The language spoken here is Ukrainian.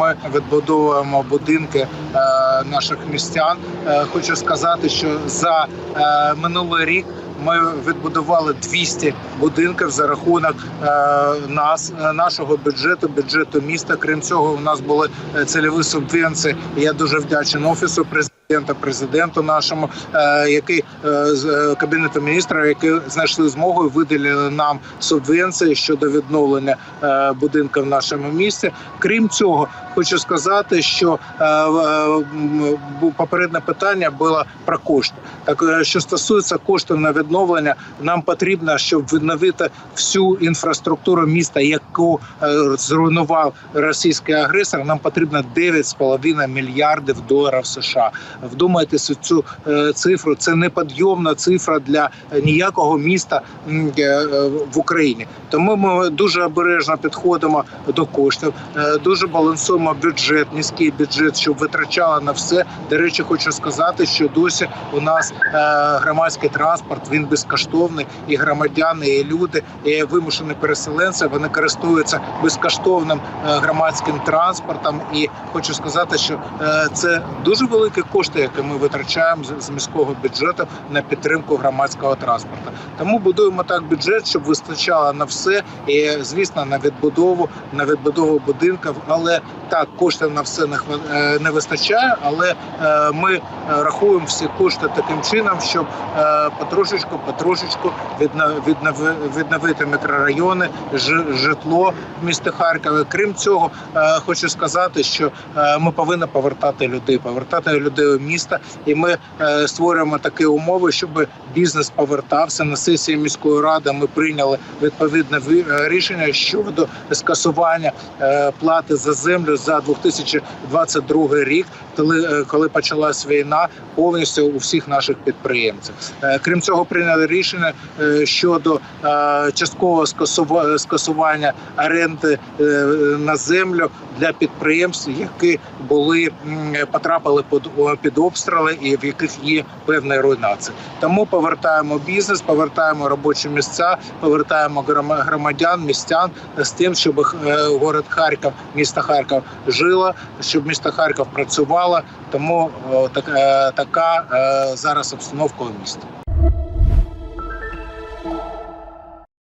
ми відбудовуємо будинки е, наших містян. Е, Хочу сказати, що за е, минулий рік. Ми відбудували 200 будинків за рахунок нас, нашого бюджету, бюджету міста. Крім цього, у нас були цільові субвенції. Я дуже вдячний офісу президента, президенту нашому, який з кабінету міністрів, які знайшли змогу виділили нам субвенції щодо відновлення будинків в нашому місті. Крім цього, хочу сказати, що е, е, попереднє питання було про кошти. Так е, що стосується коштів на відновлення, нам потрібно, щоб відновити всю інфраструктуру міста, яку зруйнував російський агресор. Нам потрібно 9,5 мільярдів доларів США. Вдумайтеся цю цифру. Це неподйомна цифра для ніякого міста в Україні. Тому ми дуже обережно підходимо до коштів, дуже балансуємо бюджет, низький бюджет, щоб витрачали на все. До речі, хочу сказати, що досі у нас е, громадський транспорт він безкоштовний, і громадяни, і люди, і вимушені переселенці вони користуються безкоштовним е, громадським транспортом. І хочу сказати, що е, це дуже великі кошти, які ми витрачаємо з- з міського бюджету на підтримку громадського транспорту. Тому будуємо так бюджет, щоб вистачало на все, і звісно, на відбудову, на відбудову будинків. Але так коштів на все не е, вистачає. Але е, ми е, рахуємо всі кошти таким чином, щоб потрошечку, потрошечку відновити мікрорайони, жи- житло в місті Харкові. Крім цього, хочу сказати, що ми повинні повертати людей, повертати людей у місто, і ми створюємо такі умови, щоб бізнес повертався на сесії міської ради. Ми прийняли відповідне рішення щодо скасування плати за землю за 2022 рік, коли, е, коли почалась війна повністю у всіх наших підприємців. Е, Крім цього, прийняли рішення е, щодо часткового скасува- скасування оренди на землю для підприємств, які були потрапили під, обстріли і в яких є певна руйнація. Тому повертаємо бізнес, повертаємо робочі місця, повертаємо грома- громадян, містян з тим, щоб город Харків, місто Харків жило, щоб місто Харків працювало. Тому так, е, така е, зараз обстановка у місті.